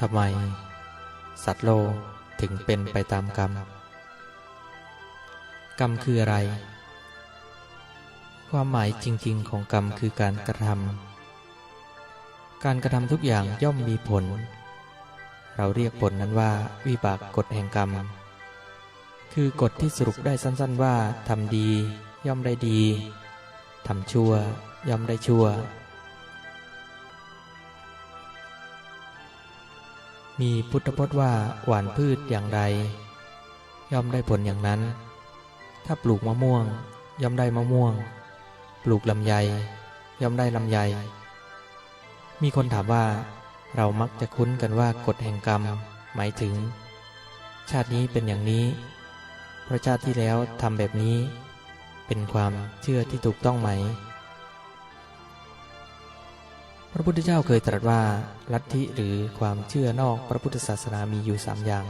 ทำไม สัตว์โลกถึงเป็นไปตามกรรม กรรมคืออะไร ความหมายจริง ๆ ของกรรมคือการกระทำการกระทำทุกอย่างย่อมมีผล เราเรียกผลนั้นว่า วิบากกฎแห่งกรรม คือกฎที่สรุปได้สั้น ๆ ว่าทำดี ย่อมได้ดีทำชั่ว ย่อมได้ชั่ว มีพุทธพจน์ว่าหวานพืชอย่างใด ย่อมได้ผลอย่างนั้น ถ้าปลูกมะม่วง ย่อมได้มะม่วง ปลูกลำไย ย่อมได้ลำไย มีคนถามว่า เรามักจะคุ้นกันว่ากฎแห่งกรรม หมายถึง ชาตินี้เป็นอย่างนี้ พระชาติที่แล้วทำแบบนี้ เป็นความเชื่อที่ถูกต้องไหม พระพุทธเจ้าเคยตรัสว่า ลัทธิหรือความเชื่อนอกพระพุทธศาสนามีอยู่สามอย่าง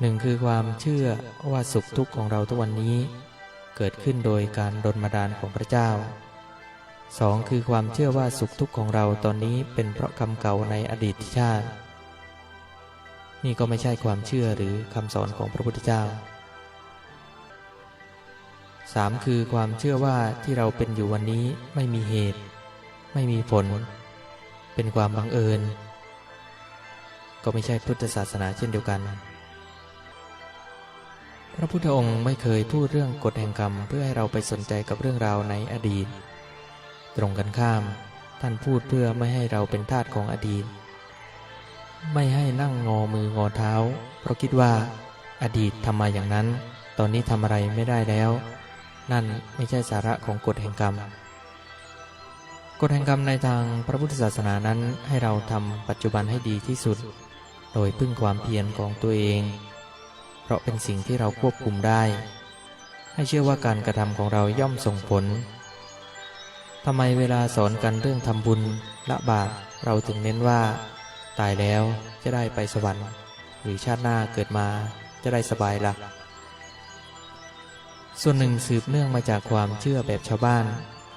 หนึ่งคือความเชื่อว่าสุขทุกข์ของเราทุกวันนี้ เกิดขึ้นโดยการดลมาดานของพระเจ้าสองคือความเชื่อว่าสุขทุกข์ของเราตอนนี้เป็นเพราะกรรมเก่าในอดีตชาติ นี่ก็ไม่ใช่ความเชื่อหรือคำสอนของพระพุทธเจ้าสามคือความเชื่อว่าที่เราเป็นอยู่วันนี้ไม่มีเหตุ ไม่มีผล เป็นความบังเอิญ ก็ไม่ใช่พุทธศาสนาเช่นเดียวกัน พระพุทธองค์ไม่เคยพูดเรื่องกฎแห่งกรรมเพื่อให้เราไปสนใจกับเรื่องราวในอดีต ตรงกันข้าม ท่านพูดเพื่อไม่ให้เราเป็นทาสของอดีต ไม่ให้นั่งงอมืองอเท้า เพราะคิดว่าอดีตทำมาอย่างนั้น ตอนนี้ทำอะไรไม่ได้แล้ว นั่นไม่ใช่สาระของกฎแห่งกรรม กฎแห่งกรรมในทางพระพุทธศาสนานั้นให้เราทำปัจจุบันให้ดีที่สุด โดยพึ่งความเพียรของตัวเอง เพราะเป็นสิ่งที่เราควบคุมได้ ให้เชื่อว่าการกระทำของเราย่อมส่งผลทำไมเวลาสอนกันเรื่องทำบุญละบาปเราถึงเน้นว่า ตายแล้วจะได้ไปสวรรค์ หรือชาติหน้าเกิดมาจะได้สบายละ่ะส่วนหนึ่งสืบเนื่องมาจากความเชื่อแบบชาวบ้าน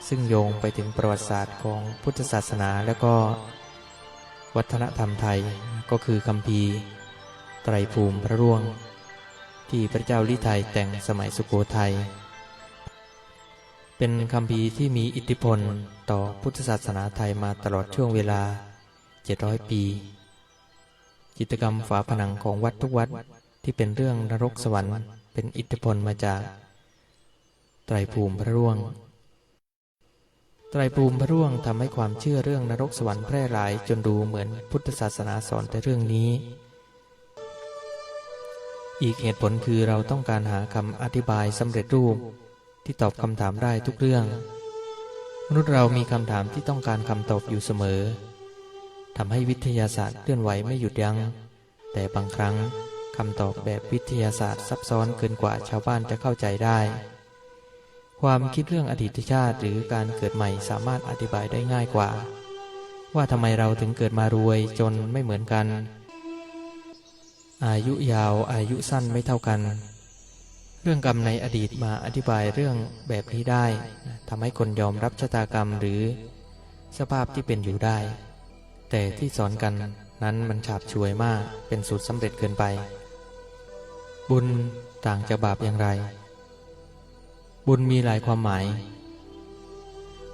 ซึ่งโยงไปถึงประวัติศาสตร์ของพุทธศาสนาและก็ วัฒนธรรมไทยก็คือคำพีไตรภูมิพระร่วง ที่พระเจ้าลิไทยแต่งสมัยสุโขทัยเป็นคำพีที่มีอิทธิพลต่อพุทธศาสนาไทยมาตลอดช่วงเวลา 700 ปี จิตกรรมฝาผนังของวัดทุกวัดที่เป็นเรื่องนรกสวรรค์เป็นอิทธิพลมาจาก ไตรภูมิพระร่วง ไตรภูมิพระร่วงทำให้ความเชื่อเรื่องนรกสวรรค์แพร่หลายจนดูเหมือนพุทธศาสนาสอนแต่เรื่องนี้ อีกเหตุผลคือเราต้องการหาคำอธิบายสำเร็จรูป ที่ตอบคำถามได้ทุกเรื่อง มนุษย์เรามีคำถามที่ต้องการคำตอบอยู่เสมอทำให้วิทยาศาสตร์เคลื่อนไหวไม่หยุดยัง้งแต่บางครั้งคำตอบแบบวิทยาศาสตร์ซับซ้อนเกินกว่าชาวบ้านจะเข้าใจได้ ความคิดเรื่องอดีตชาติหรือการเกิดใหม่สามารถอธิบายได้ง่ายกว่า ว่าทำไมเราถึงเกิดมารวยจนไม่เหมือนกัน อายุยาวอายุสั้นไม่เท่ากัน เรื่องกรรมในอดีตมาอธิบายเรื่องแบบนี้ได้ทำให้คนยอมรับชะตากรรมหรือสภาพที่เป็นอยู่ได้ แต่ที่สอนกันนั้นมันฉาบฉวยมากเป็นสูตรสำเร็จเกินไป บุญต่างจากบาปอย่างไร บุญมีหลายความหมาย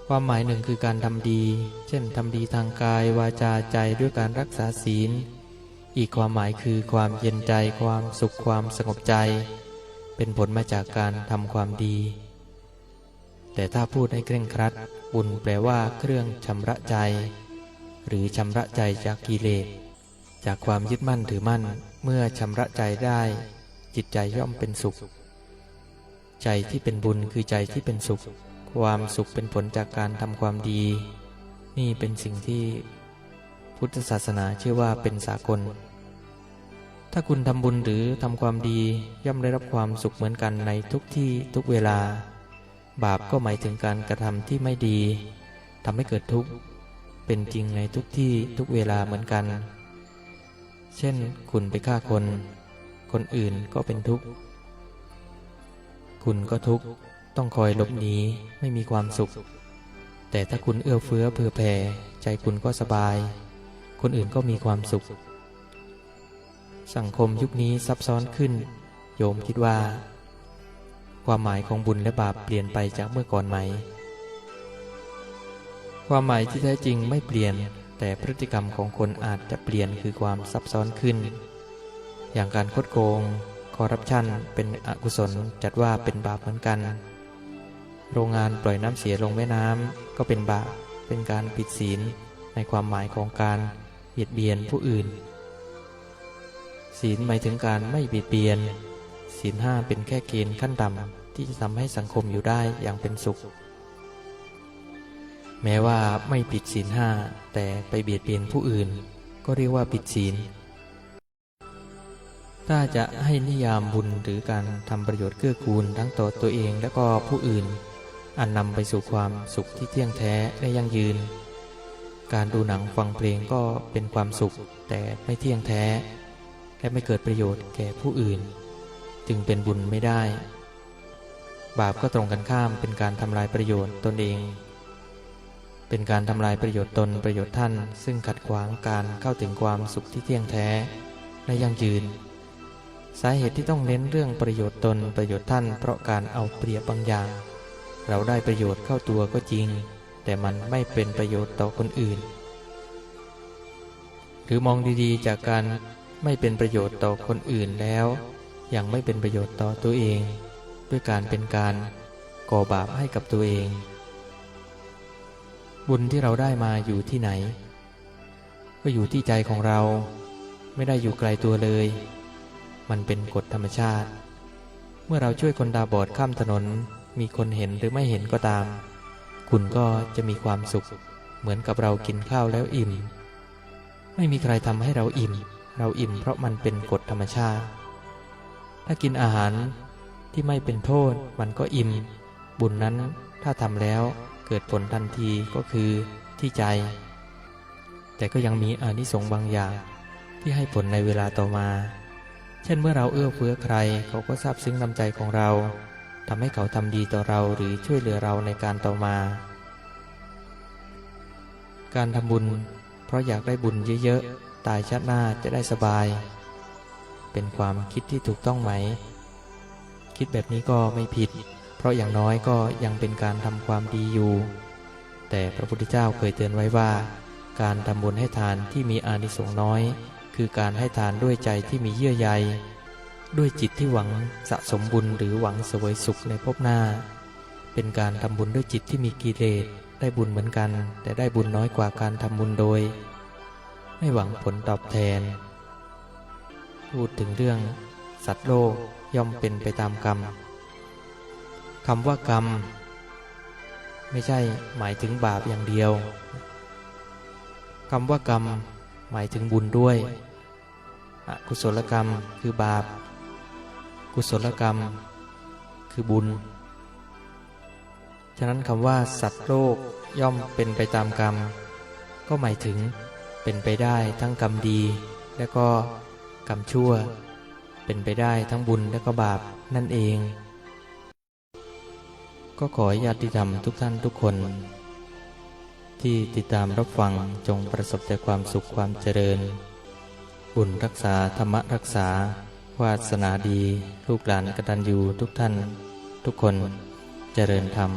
ความหมายหนึ่งคือการทำดี เช่นทำดีทางกายวาจาใจด้วยการรักษาศีล อีกความหมายคือความเย็นใจ ความสุขความสงบใจ เป็นผลมาจากการทำความดี แต่ถ้าพูดให้เคร่งครัด บุญแปลว่าเครื่องชำระใจ หรือชำระใจจากกิเลส จากความยึดมั่นถือมั่น เมื่อชำระใจได้ จิตใจย่อมเป็นสุข ใจที่เป็นบุญคือใจที่เป็นสุข ความสุขเป็นผลจากการทำความดี นี่เป็นสิ่งที่พุทธศาสนาเชื่อว่าเป็นสากล ถ้าคุณทำบุญหรือทำความดีย่อมได้รับความสุขเหมือนกันในทุกที่ทุกเวลา บาปก็หมายถึงการกระทำที่ไม่ดีทำให้เกิดทุกข์เป็นจริงในทุกที่ทุกเวลาเหมือนกัน เช่น คุณไปฆ่าคน คนอื่นก็เป็นทุกข์ คุณก็ทุกข์ต้องคอยหลบหนีไม่มีความสุข แต่ถ้าคุณเอื้อเฟื้อเผื่อแผ่ใจคุณก็สบาย คนอื่นก็มีความสุข สังคมยุคนี้ซับซ้อนขึ้น โยมคิดว่า ความหมายของบุญและบาปเปลี่ยนไปจากเมื่อก่อนไหม ความหมายที่แท้จริงไม่เปลี่ยน แต่พฤติกรรมของคนอาจจะเปลี่ยนคือความซับซ้อนขึ้น อย่างการคดโกง คอร์รัปชันเป็นอกุศลจัดว่าเป็นบาปเหมือนกัน โรงงานปล่อยน้ำเสียลงแม่น้ำก็เป็นบาปเป็นการผิดศีลในความหมายของการเบียดเบียนผู้อื่น ศีลหมายถึงการไม่เบียดเบียน ศีลห้าเป็นแค่เกณฑ์ขั้นต่ำที่จะทำให้สังคมอยู่ได้อย่างเป็นสุข แม้ว่าไม่ผิดศีลห้าแต่ไปเบียดเบียนผู้อื่น ก็เรียกว่าผิดศีล ถ้าจะให้นิยามบุญหรือการทำประโยชน์เกื้อกูลทั้งต่อตัวเองและก็ผู้อื่น อันนำไปสู่ความสุขที่เที่ยงแท้และยั่งยืน การดูหนังฟังเพลงก็เป็นความสุขแต่ไม่เที่ยงแท้ และไม่เกิดประโยชน์แก่ผู้อื่น จึงเป็นบุญไม่ได้ บาปก็ตรงกันข้ามเป็นการทำลายประโยชน์ตนเอง เป็นการทำลายประโยชน์ตนประโยชน์ท่าน ซึ่งขัดขวางการเข้าถึงความสุขที่เที่ยงแท้ และยั่งยืน สาเหตุที่ต้องเน้นเรื่องประโยชน์ตนประโยชน์ท่าน เพราะการเอาเปรียบบางอย่าง เราได้ประโยชน์เข้าตัวก็จริง แต่มันไม่เป็นประโยชน์ต่อคนอื่น หรือมองดีๆ จากการไม่เป็นประโยชน์ต่อคนอื่นแล้ว ยังไม่เป็นประโยชน์ต่อตัวเอง ด้วยการเป็นการก่อบาปให้กับตัวเอง บุญที่เราได้มาอยู่ที่ไหน ก็อยู่ที่ใจของเรา ไม่ได้อยู่ไกลตัวเลย มันเป็นกฎธรรมชาติ เมื่อเราช่วยคนตาบอดข้ามถนน มีคนเห็นหรือไม่เห็นก็ตาม คุณก็จะมีความสุข เหมือนกับเรากินข้าวแล้วอิ่ม ไม่มีใครทำให้เราอิ่ม เราอิ่มเพราะมันเป็นกฎธรรมชาติ ถ้ากินอาหารที่ไม่เป็นโทษมันก็อิ่ม บุญนั้นถ้าทำแล้วเกิดผลทันทีก็คือที่ใจ แต่ก็ยังมีอานิสงส์บางอย่างที่ให้ผลในเวลาต่อมา เช่นเมื่อเราเอื้อเฟื้อใคร เขาก็ซาบซึ้งน้ำใจของเราทำให้เขาทำดีต่อเราหรือช่วยเหลือเราในการต่อมา การทำบุญ เพราะอยากได้บุญเยอะๆ ตายชาติหน้าจะได้สบาย เป็นความคิดที่ถูกต้องไหม คิดแบบนี้ก็ไม่ผิด เพราะอย่างน้อยก็ยังเป็นการทำความดีอยู่ แต่พระพุทธเจ้าเคยเตือนไว้ว่า การทำบุญให้ทานที่มีอานิสงส์น้อย คือการให้ทานด้วยใจที่มีเยื่อใย ด้วยจิตที่หวังสะสมบุญหรือหวังเสวยสุขในภพหน้า เป็นการทำบุญด้วยจิตที่มีกิเลสได้บุญเหมือนกัน แต่ได้บุญน้อยกว่าการทำบุญโดย ไม่หวังผลตอบแทน พูดถึงเรื่อง สัตว์โลกย่อมเป็นไปตามกรรมคำว่ากรรม ไม่ใช่หมายถึงบาปอย่างเดียวคำว่ากรรมหมายถึงบุญด้วย อกุศลกรรมคือบาป กุศลกรรม คือบุญ ฉะนั้นคำว่า สัตว์โลกย่อมเป็นไปตามกรรม ก็หมายถึงเป็นไปได้ทั้งกรรมดี และก็กรรมชั่ว เป็นไปได้ทั้งบุญและก็บาปนั่นเอง ก็ขอให้ญาติธรรมทุกท่านทุกคน ที่ติดตามรับฟังจงประสบแต่ความสุขความเจริญ บุญรักษาธรรมรักษา วาสนาดี ลูกหลานกตัญญูทุกท่าน ทุกคนเจริญธรรม